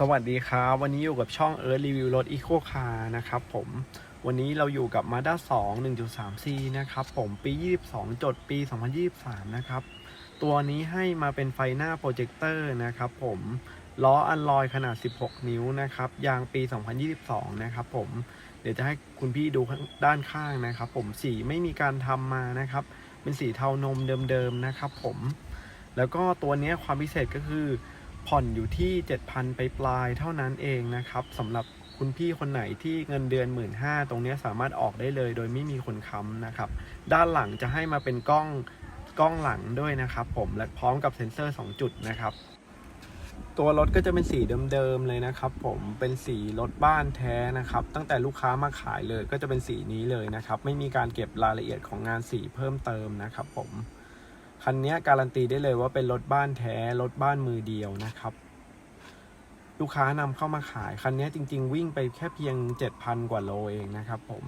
สวัสดีครับ วันนี้อยู่กับช่องเอิร์ธรีวิวรถอีโคคาร์นะครับผมวันนี้เราอยู่กับ Mazda 2 1.3C นะครับผมปี 22 จดปี 2023 นะครับ ตัวนี้ให้มาเป็นไฟหน้าโปรเจคเตอร์นะครับผมล้ออันลอยขนาด 16 นิ้วนะครับ ยางปี 2022 นะครับผมเดี๋ยวจะให้คุณพี่ดูด้านข้างนะครับผมสีไม่มีการทำมานะครับ เป็นสีเทานมเดิมๆนะครับผมแล้วก็ตัวนี้ความพิเศษก็คือ ผ่อนอยู่ที่ 7,000 ไปปลายเท่านั้นเองนะครับสำหรับคุณพี่คนไหนที่เงินเดือน1 5ื่นตรงนี้สามารถออกได้เลย โดยไม่มีคนค้ำนะครับ ด้านหลังจะให้มาเป็นกล้องกล้องหลังด้วยนะครับผมและพร้อมกับเซ็นเซอร์ 2 จุดนะครับ ตัวรถก็จะเป็นสีเดิมๆเลยนะครับ ผมเป็นสีรถบ้านแท้นะครับ ตั้งแต่ลูกค้ามาขายเลยก็จะเป็นสีนี้เลยนะครับ ไม่มีการเก็บรายละเอียดของงานสีเพิ่มเติมนะครับ ผม คันนี้การันตีได้เลยว่าเป็นรถบ้านแท้รถบ้านมือเดียวนะครับ ลูกค้านำเข้ามาขาย คันนี้จริง ๆ วิ่งไปแค่เพียง 7,000 กว่าโลเองนะครับผม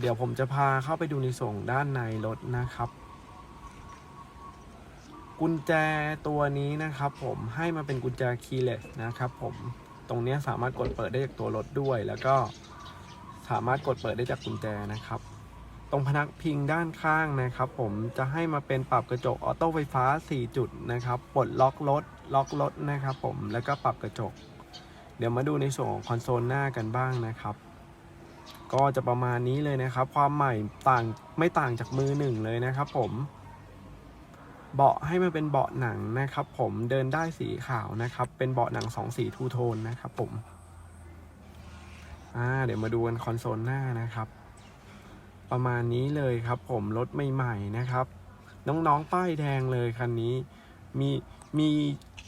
เดี๋ยวผมจะพาเข้าไปดูในส่วนด้านในรถนะครับ กุญแจตัวนี้นะครับ ผมให้มาเป็นกุญแจคีย์เลสนะครับผมตรงนี้สามารถกดเปิดได้จากตัวรถด้วย แล้วก็สามารถกดเปิดได้จากกุญแจนะครับ ตรงพนักพิงด้านข้างนะครับ ผมจะให้มาเป็นปรับกระจกออโต้ไฟฟ้า 4 จุดนะครับปลดล็อกรถล็อกรถนะครับ ผมแล้วก็ปรับกระจก เดี๋ยวมาดูในส่วนของคอนโซลหน้ากันบ้างนะครับ ก็จะประมาณนี้เลยนะครับ ความใหม่ต่างไม่ต่างจากมือหนึ่งเลยนะครับ ผมเบาะให้มันเป็นเบาะหนังนะครับ ผมเดินได้สีขาวนะครับ เป็นเบาะหนังสองสีทูโทนนะครับ ผมอ่าเดี๋ยวมาดูกันคอนโซลหน้านะครับ ประมาณนี้เลยครับผมรถใหม่ๆนะครับ น้องๆป้ายแดงเลยคันนี้ มีมี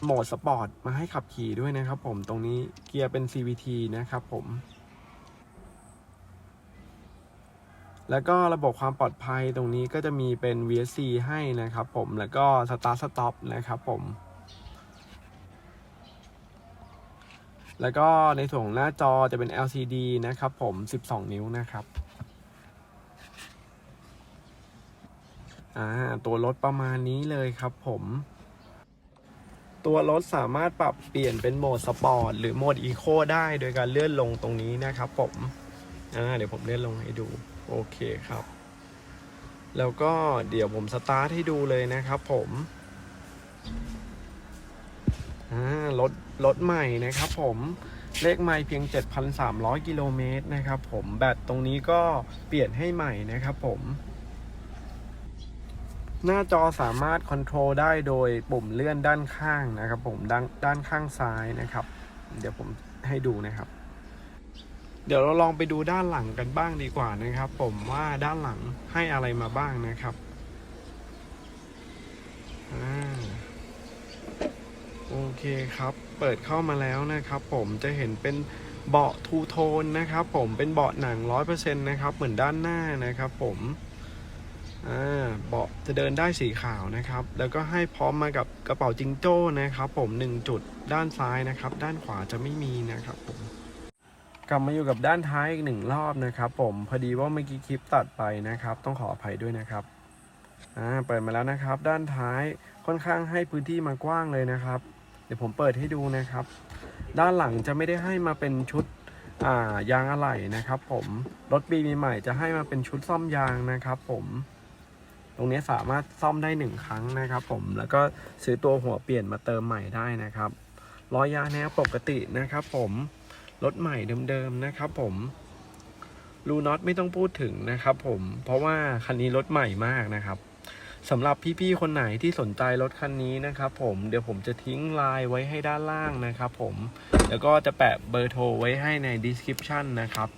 โหมดสปอร์ตมาให้ขับขี่ด้วยนะครับผมตรงนี้เกียร์เป็น CVT นะครับผม แล้วก็ระบบความปลอดภัยตรงนี้ก็จะมีเป็น VSC ให้นะครับผมแล้วก็ Start Stop นะครับผมแล้วก็ในส่วนของหน้าจอจะเป็น LCD นะครับผม 12 นิ้วนะครับ อ่าตัวรถประมาณนี้เลยครับผม ตัวรถสามารถปรับเปลี่ยนเป็นโหมดสปอร์ตหรือโหมดอีโคได้โดยการเลื่อนลงตรงนี้นะครับผมอ่าเดี๋ยวผมเลื่อนลงให้ดู โอเคครับ แล้วก็เดี๋ยวผมสตาร์ทให้ดูเลยนะครับผมอ่ารถรถใหม่นะครับผมเลขไม่เพียง 7,300 กิโลเมตรนะครับผมแบตตรงนี้ก็เปลี่ยนให้ใหม่นะครับผม หน้าจอสามารถคอนโทรลได้โดยปุ่มเลื่อนด้านข้างนะครับผมด้านด้านข้างซ้ายนะครับ เดี๋ยวผมให้ดูนะครับ เดี๋ยวเราลองไปดูด้านหลังกันบ้างดีกว่านะครับ ผมว่าด้านหลังให้อะไรมาบ้างนะครับอโอเคครับ เปิดเข้ามาแล้วนะครับผมจะเห็นเป็นเบาะทูโทนนะครับผมเป็นเบาะหนังร้อยเปอร์เซ็นต์นะครับ เหมือนด้านหน้านะครับผม เบาะจะเดินได้สีขาวนะครับ แล้วก็ให้พร้อมมากับกระเป๋าจิงโจ้นะครับ ผมหนึ่งจุดด้านซ้ายนะครับ ด้านขวาจะไม่มีนะครับผมกลับมาอยู่กับด้านท้ายอีกหนึ่งรอบนะครับผมพอดีว่าเมื่อกี้คลิปตัดไปนะครับ ต้องขออภัยด้วยนะครับอ่าเปิดมาแล้วนะครับ ด้านท้ายค่อนข้างให้พื้นที่มากว้างเลยนะครับ เดี๋ยวผมเปิดให้ดูนะครับ ด้านหลังจะไม่ได้ให้มาเป็นชุดอ่ายางอะไหล่นะครับ ผมรถปีใหม่จะให้มาเป็นชุดซ่อมยางนะครับ ผม รงนี้สามารถซ่อมได้หนึ่งครั้งนะครับผมแล้วก็ซื้อตัวหัวเปลี่ยนมาเติมใหม่ได้นะครับล้อยางแนวปกตินะครับผมรถใหม่เดิมๆนะครับผมรูน็อตไม่ต้องพูดถึงนะครับผมเพราะว่าคันนี้รถใหม่มากนะครับสำหรับพี่ๆคนไหนที่สนใจรถคันนี้นะครับผมเดี๋ยวผมจะทิ้งไลน์ไว้ให้ด้านล่างนะครับผมแล้วก็จะแปะเบอร์โทรไว้ให้ใน description นะครับ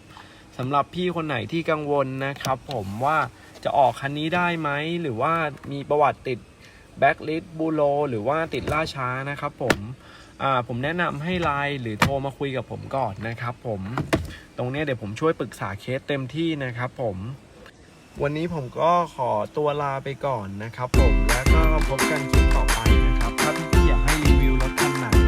สำหรับพี่คนไหนที่กังวลนะครับผมว่า จะออกคันนี้ได้ไหม หรือว่ามีประวัติติดแบ็กลิสบูโลหรือว่าติดล่าช้านะครับผมผมแนะนำให้ไลน์หรือโทรมาคุยกับผมก่อนนะครับผม ตรงนี้เดี๋ยวผมช่วยปรึกษาเคสเต็มที่นะครับผม วันนี้ผมก็ขอตัวลาไปก่อนนะครับผม แล้วก็พบกันคลิปต่อไปนะครับ ถ้าพี่ๆอยากให้รีวิวรถคันไหน